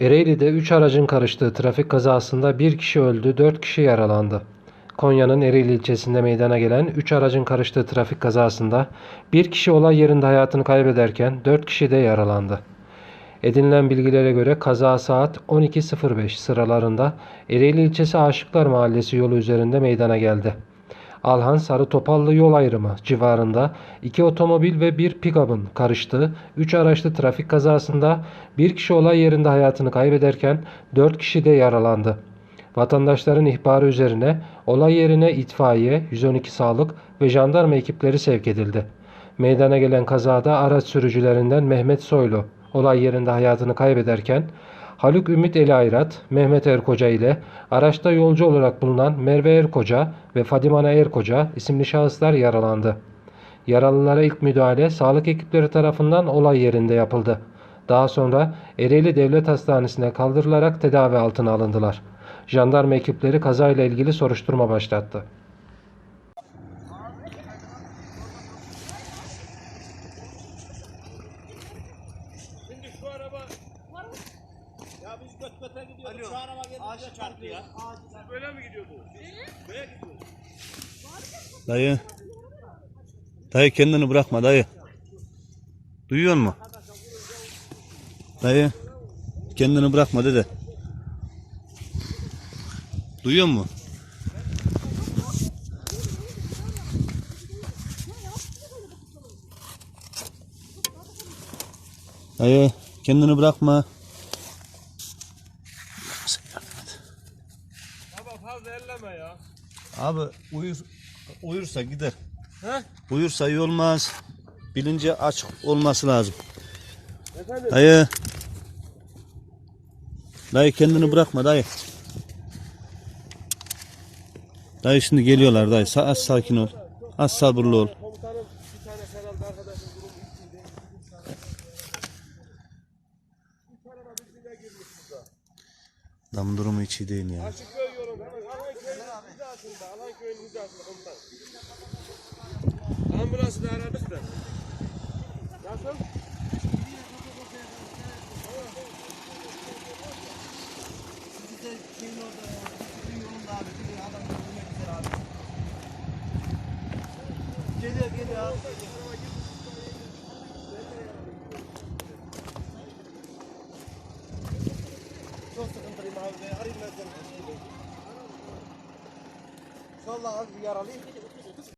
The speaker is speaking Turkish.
Ereğli'de 3 aracın karıştığı trafik kazasında 1 kişi öldü, 4 kişi yaralandı. Konya'nın Ereğli ilçesinde meydana gelen 3 aracın karıştığı trafik kazasında 1 kişi olay yerinde hayatını kaybederken 4 kişi de yaralandı. Edinilen bilgilere göre kaza saat 12.05 sıralarında Ereğli ilçesi Aşıklar Mahallesi yolu üzerinde meydana geldi. Alhan Sarı Topallı yol ayrımı civarında iki otomobil ve bir pikabın karıştığı 3 araçlı trafik kazasında bir kişi olay yerinde hayatını kaybederken 4 kişi de yaralandı. Vatandaşların ihbarı üzerine olay yerine itfaiye, 112 sağlık ve jandarma ekipleri sevk edildi. Meydana gelen kazada araç sürücülerinden Mehmet Soylu olay yerinde hayatını kaybederken Haluk Ümit Eli Ayrat, Mehmet Erkoca ile araçta yolcu olarak bulunan Merve Erkoca ve Fadimana Erkoca isimli şahıslar yaralandı. Yaralılara ilk müdahale sağlık ekipleri tarafından olay yerinde yapıldı. Daha sonra Ereğli Devlet Hastanesi'ne kaldırılarak tedavi altına alındılar. Jandarma ekipleri kazayla ilgili soruşturma başlattı. Şimdi şu araba ya biz göt göte gidiyorduk. Şu araba geldi bize çarptı ya. Siz böyle mi gidiyordunuz? Böyle gidiyorduk. Dayı. Dayı kendini bırakma dayı. Duyuyor musun? Dayı. Kendini bırakma dede. Duyuyor musun? Dayı kendini bırakma. Fazla elleme ya. Abi uyur uyursa gider. He? Uyursa iyi olmaz. Bilince açık olması lazım. Efendim? Dayı. Dayı kendini bırakma dayı. Dayı şimdi geliyorlar dayı. Sa- Az sakin ol. Az sabırlı ol. Arkadaşın durumu hiç iyi değil ya. Alan köyün hizasında. Alan köyün hizasında komutanım. Ambulansı da aradık da. Nasıl? Geliyor geliyor abi. Çok sıkıntılıyım abi. Arayayım ben seni. Vallahi az bir yaralıyım.